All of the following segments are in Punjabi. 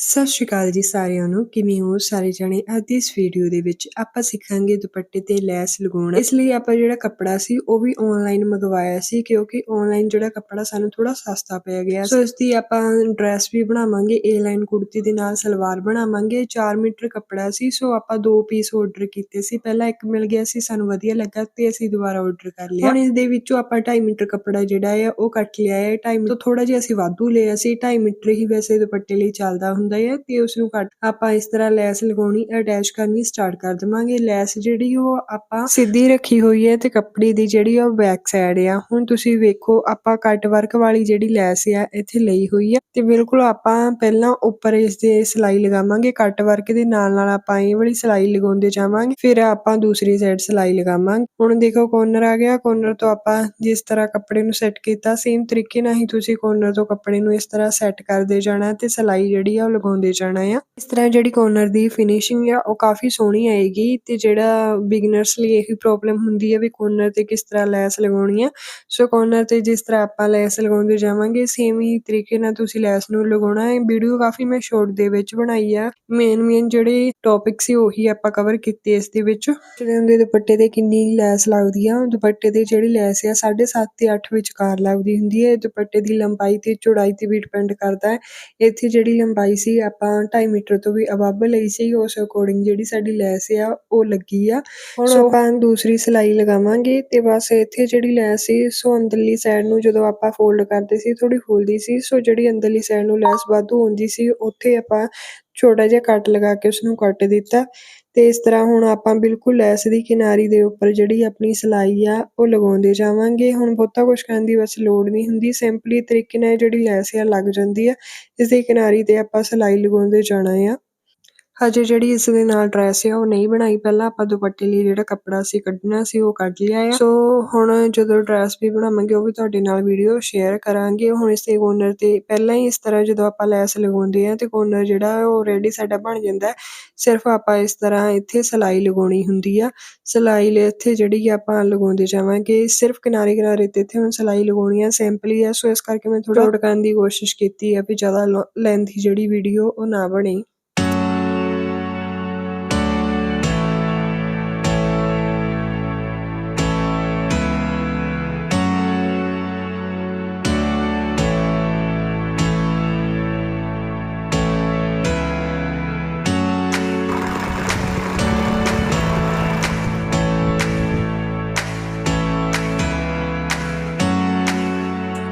ਸਤਿ ਸ਼੍ਰੀ ਅਕਾਲ ਜੀ ਸਾਰਿਆਂ ਨੂੰ। ਕਿਵੇਂ ਹੋ ਸਾਰੇ ਜਣੇ? ਅੱਜ ਦੀ ਇਸ ਵੀਡੀਓ ਦੇ ਵਿੱਚ ਆਪਾਂ ਸਿੱਖਾਂਗੇ ਦੁਪੱਟੇ ਤੇ ਲੈਸ ਲਗਾਉਣਾ। ਇਸ ਲਈ ਆਪਾਂ ਜਿਹੜਾ ਕੱਪੜਾ ਸੀ, ਉਹ ਵੀ ਆਨਲਾਈਨ ਮੰਗਵਾਇਆ ਸੀ ਕਿਉਂਕਿ ਆਨਲਾਈਨ ਜਿਹੜਾ ਕੱਪੜਾ ਸਾਨੂੰ ਥੋੜਾ ਸਸਤਾ ਪੈ ਗਿਆ। ਸੋ ਇਸ ਦੀ ਆਪਾਂ ਡਰੈਸ ਵੀ ਬਣਾਵਾਂਗੇ ਏ ਲਾਈਨ ਕੁੜਤੀ ਦੇ ਨਾਲ ਸਲਵਾਰ ਬਣਾਵਾਂਗੇ। 4 ਮੀਟਰ ਕੱਪੜਾ ਸੀ, ਸੋ ਆਪਾਂ ਦੋ ਪੀਸ ਆਰਡਰ ਕੀਤੇ ਸੀ। ਪਹਿਲਾਂ ਇੱਕ ਮਿਲ ਗਿਆ ਸੀ, ਸਾਨੂੰ ਵਧੀਆ ਲੱਗਾ ਤੇ ਅਸੀਂ ਦੁਬਾਰਾ ਆਰਡਰ ਕਰ ਲਿਆ। ਹੁਣ ਇਸ ਦੇ ਵਿੱਚੋਂ ਆਪਾਂ 2.5 ਮੀਟਰ ਕੱਪੜਾ ਜਿਹੜਾ ਹੈ ਉਹ ਕੱਟ ਲਿਆ ਹੈ 2.5 ਤੋਂ ਥੋੜਾ ਜਿਹਾ ਅਸੀਂ ਵਾਧੂ ਲਿਆ ਸੀ। 2.5 ਮੀਟਰ ਹੀ ਵੈਸੇ ਦੁਪੱਟੇ ਲਈ ਚੱਲਦਾ ਹੁੰਦਾ ਹੈ ਤੇ ਉਸ ਨੂੰ ਕੱਟ ਆਪਾਂ ਇਸ ਤਰ੍ਹਾਂ ਲੈਸ ਲਗਾਉਣੀ ਅਟੈਚ ਕਰਨੀ ਸਟਾਰਟ ਕਰ ਦਵਾਂਗੇ। ਲੈਸ ਜਿਹੜੀ ਉਹ ਆਪਾਂ ਸਿੱਧੀ ਰੱਖੀ ਹੋਈ ਹੈ ਤੇ ਕੱਪੜੇ ਦੀ ਜਿਹੜੀ ਉਹ ਬੈਕ ਸਾਈਡ ਆ। ਹੁਣ ਤੁਸੀਂ ਵੇਖੋ, ਆਪਾਂ ਕੱਟ ਵਰਕ ਵਾਲੀ ਜਿਹੜੀ ਲੈਸ ਆ, ਇੱਥੇ ਲਈ ਹੋਈ ਆ ਤੇ ਬਿਲਕੁਲ ਆਪਾਂ ਪਹਿਲਾਂ ਉੱਪਰ ਇਸ ਦੇ ਸਿਲਾਈ ਲਗਾਵਾਂਗੇ। ਕੱਟ ਵਰਕ ਦੇ ਨਾਲ ਨਾਲ ਆਪਾਂ ਇਹ ਵਾਲੀ ਸਿਲਾਈ ਲਗਾਉਂਦੇ ਜਾਵਾਂਗੇ, ਫਿਰ ਆਪਾਂ ਦੂਸਰੀ ਸਾਈਡ ਸਿਲਾਈ ਲਗਾਵਾਂਗੇ। ਹੁਣ ਦੇਖੋ ਕੋਰਨਰ ਆ ਗਿਆ ਕੋਰਨਰ ਤੋਂ ਆਪਾਂ ਜਿਸ ਤਰ੍ਹਾਂ ਕੱਪੜੇ ਨੂੰ ਸੈੱਟ ਕੀਤਾ ਸੇਮ ਤਰੀਕੇ ਨਾਲ ਹੀ ਤੁਸੀਂ ਕੋਰਨਰ ਤੋਂ ਕੱਪੜੇ ਨੂੰ ਇਸ ਤਰ੍ਹਾਂ ਸੈੱਟ ਕਰਦੇ ਜਾਣਾ ਤੇ ਸਿਲਾਈ ਜਿਹੜੀ ਆ ਉਹ ਲਗਾਉਂਦੇ ਜਾਣਾ ਆ। ਇਸ ਤਰ੍ਹਾਂ ਜਿਹੜੀ ਕੋਰਨਰ ਦੀ ਫਿਨਿਸ਼ਿੰਗ ਆ, ਉਹ ਕਾਫੀ ਸੋਹਣੀ ਆਏਗੀ ਤੇ ਜਿਹੜਾ ਬਿਗਨਰਸ ਲਈ ਇਹੀ ਪ੍ਰੋਬਲਮ ਹੁੰਦੀ ਹੈ ਵੀ ਕੋਰਨਰ ਤੇ ਕਿਸ ਤਰ੍ਹਾਂ ਲੈਸ ਲਗਾਉਣੀ ਆ। ਸੋ ਕੋਰਨਰ ਤੇ ਜਿਸ ਤਰ੍ਹਾਂ ਆਪਾਂ ਲੈਸ ਲਗਾਉਂਦੇ ਜਾਵਾਂਗੇ ਸੇਮ ਹੀ ਤਰੀਕੇ ਨਾਲ ਤੁਸੀਂ ਲੈਸ ਨੂੰ ਲਗਾਉਣਾ ਹੈ। ਵੀਡੀਓ ਕਾਫੀ ਮੈਂ ਸ਼ਾਰਟ ਦੇ ਵਿੱਚ ਬਣਾਈ ਆ। ਮੇਨ ਮੇਨ ਜਿਹੜੇ ਟੌਪਿਕ ਸੀ, ਉਹੀ ਆਪਾਂ ਕਵਰ ਕੀਤੇ ਇਸ ਦੇ ਵਿੱਚ। ਜਿਹੜੇ ਹੁੰਦੇ ਦੁਪੱਟੇ ਤੇ ਕਿੰਨੀ ਲੈਸ ਲੱਗਦੀ ਆ, ਦੁਪੱਟੇ ਤੇ ਜਿਹੜੀ ਲੈਸ ਆ 7.5 ਤੇ 8 ਵਿਚਕਾਰ ਲੱਗਦੀ ਹੁੰਦੀ ਹੈ ਦੁਪੱਟੇ ਦੀ ਲੰਬਾਈ ਤੇ ਚੌੜਾਈ ਤੇ ਵੀ ਡਿਪੈਂਡ ਕਰਦਾ ਹੈ। ਇੱਥੇ ਜਿਹੜੀ ਲੰਬਾਈ ਸੀ ਆਪਾਂ 2.5 ਮੀਟਰ ਤੋਂ ਵੀ ਅਬਵ ਲਈ ਸੀ ਉਸ ਅਕੋਰਡਿੰਗ ਜਿਹੜੀ ਸਾਡੀ ਲੈਸ ਆ ਉਹ ਲੱਗੀ ਆ। ਹੁਣ ਆਪਾਂ ਦੂਸਰੀ ਸਿਲਾਈ ਲਗਾਵਾਂਗੇ ਤੇ ਬਸ ਇੱਥੇ ਜਿਹੜੀ ਲੈਸ ਸੀ ਸੋ ਅੰਦਰਲੀ ਸਾਈਡ ਨੂੰ ਜਦੋਂ ਆਪਾਂ ਫੋਲਡ ਕਰਦੇ ਸੀ ਥੋੜੀ ਫੁੱਲਦੀ ਸੀ ਸੋ ਜਿਹੜੀ ਅੰਦਰਲੀ ਸਾਈਡ ਨੂੰ ਲੈਸ ਵਾਧੂ ਹੁੰਦੀ ਸੀ ਉੱਥੇ ਆਪਾਂ ਛੋਟਾ ਜਿਹਾ ਕੱਟ ਲਗਾ ਕੇ ਉਸ ਨੂੰ ਕੱਟ ਦਿੱਤਾ ਤੇ ਇਸ ਤਰ੍ਹਾਂ ਹੁਣ ਆਪਾਂ ਬਿਲਕੁਲ ਲੈਸ ਦੀ ਕਿਨਾਰੀ ਦੇ ਉੱਪਰ ਜਿਹੜੀ ਆਪਣੀ ਸਿਲਾਈ ਆ ਉਹ ਲਗਾਉਂਦੇ ਜਾਵਾਂਗੇ। ਹੁਣ ਬਹੁਤਾ ਕੁਝ ਕਰਨ ਦੀ ਬਸ ਲੋੜ ਨਹੀਂ ਹੁੰਦੀ ਸਿੰਪਲੀ ਤਰੀਕੇ ਨਾਲ ਜਿਹੜੀ ਲੈਸ ਆ ਲੱਗ ਜਾਂਦੀ ਆ ਇਸ ਦੀ ਕਿਨਾਰੀ ਤੇ ਆਪਾਂ ਸਿਲਾਈ ਲਗਾਉਂਦੇ ਜਾਣਾ ਆ। ਹਜੇ ਜਿਹੜੀ ਇਸ ਦੇ ਨਾਲ ਡਰੈਸ ਆ ਉਹ ਨਹੀਂ ਬਣਾਈ। ਪਹਿਲਾਂ ਆਪਾਂ ਦੁਪੱਟੇ ਲਈ ਜਿਹੜਾ ਕੱਪੜਾ ਸੀ ਕੱਢਣਾ ਸੀ ਉਹ ਕੱਢ ਲਿਆ ਆ। ਸੋ ਹੁਣ ਜਦੋਂ ਡਰੈਸ ਵੀ ਬਣਾਵਾਂਗੇ ਉਹ ਵੀ ਤੁਹਾਡੇ ਨਾਲ ਵੀਡੀਓ ਸ਼ੇਅਰ ਕਰਾਂਗੇ। ਹੁਣ ਇਸ ਦੇ ਕੋਰਨਰ ਤੇ ਪਹਿਲਾਂ ਹੀ ਇਸ ਤਰ੍ਹਾਂ ਜਦੋਂ ਆਪਾਂ ਲੈਸ ਲਗਾਉਂਦੇ ਆ ਤੇ ਕੋਰਨਰ ਜਿਹੜਾ ਉਹ ਰੈਡੀ ਸਾਡਾ ਬਣ ਜਾਂਦਾ ਸਿਰਫ ਆਪਾਂ ਇਸ ਤਰ੍ਹਾਂ ਇੱਥੇ ਸਿਲਾਈ ਲਗਾਉਣੀ ਹੁੰਦੀ ਆ। ਸਿਲਾਈ ਲਈ ਇੱਥੇ ਜਿਹੜੀ ਆਪਾਂ ਲਗਾਉਂਦੇ ਜਾਵਾਂਗੇ ਸਿਰਫ ਕਿਨਾਰੇ ਕਿਨਾਰੇ ਤੇ ਇੱਥੇ ਹੁਣ ਸਿਲਾਈ ਲਗਾਉਣੀ ਆ ਸਿੰਪਲੀ ਆ। ਸੋ ਇਸ ਕਰਕੇ ਮੈਂ ਥੋੜਾ ਕਰਨ ਦੀ ਕੋਸ਼ਿਸ਼ ਕੀਤੀ ਆ ਵੀ ਜ਼ਿਆਦਾ ਲੈਂਥੀ ਜਿਹੜੀ ਵੀਡੀਓ ਉਹ ਨਾ ਬਣੇ।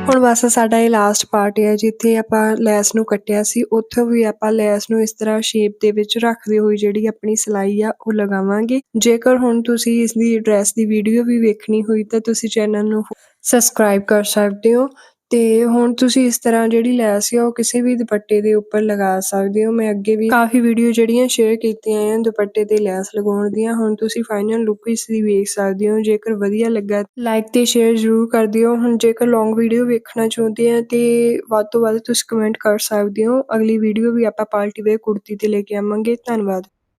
ਹੁਣ ਬਸ ਸਾਡਾ ਇਹ ਲਾਸਟ ਪਾਰਟ ਹੈ ਜਿੱਥੇ ਆਪਾਂ ਲੈਸ ਨੂੰ ਕੱਟਿਆ ਸੀ, ਉੱਥੇ ਵੀ ਆਪਾਂ ਲੈਸ ਨੂੰ ਇਸ ਤਰ੍ਹਾਂ ਸ਼ੇਪ ਦੇ ਵਿੱਚ ਰੱਖਦੇ ਹੋਏ ਜਿਹੜੀ ਆਪਣੀ ਸਿਲਾਈ ਆ, ਉਹ ਲਗਾਵਾਂਗੇ। ਜੇਕਰ ਹੁਣ ਤੁਸੀਂ ਇਸ ਦੀ ਡਰੈਸ ਦੀ ਵੀਡੀਓ ਵੀ ਵੇਖਣੀ ਹੋਈ, ਤਾਂ ਤੁਸੀਂ ਚੈਨਲ ਨੂੰ ਸਬਸਕ੍ਰਾਈਬ ਕਰ ਸਕਦੇ ਹੋ। ਤੇ ਹੁਣ ਤੁਸੀਂ ਇਸ ਤਰ੍ਹਾਂ ਜਿਹੜੀ ਲੈਸ ਆ ਉਹ ਕਿਸੇ ਵੀ ਦੁਪੱਟੇ ਦੇ ਉੱਪਰ ਲਗਾ ਸਕਦੇ ਹੋ। ਮੈਂ ਅੱਗੇ ਵੀ ਕਾਫੀ ਵੀਡੀਓ ਜਿਹੜੀਆਂ ਸ਼ੇਅਰ ਕੀਤੀਆਂ ਆ, ਦੁਪੱਟੇ ਤੇ ਲੈਸ ਲਗਾਉਣ ਦੀਆਂ। ਹੁਣ ਤੁਸੀਂ ਫਾਈਨਲ ਲੁੱਕ ਇਸ ਦੀ ਵੇਖ ਸਕਦੇ ਹੋ। ਜੇਕਰ ਵਧੀਆ ਲੱਗਾ ਲਾਈਕ ਤੇ ਸ਼ੇਅਰ ਜ਼ਰੂਰ ਕਰ ਦਿਓ। ਹੁਣ ਜੇਕਰ ਲੌਂਗ ਵੀਡੀਓ ਵੇਖਣਾ ਚਾਹੁੰਦੇ ਆ, ਤੇ ਵੱਧ ਤੋਂ ਵੱਧ ਤੁਸੀਂ ਕਮੈਂਟ ਕਰ ਸਕਦੇ ਹੋ। ਅਗਲੀ ਵੀਡੀਓ ਵੀ ਆਪਾਂ ਪਾਰਟੀ ਵੇਅਰ ਕੁੜਤੀ ਤੇ ਲੈ ਕੇ ਆਵਾਂਗੇ। ਧੰਨਵਾਦ।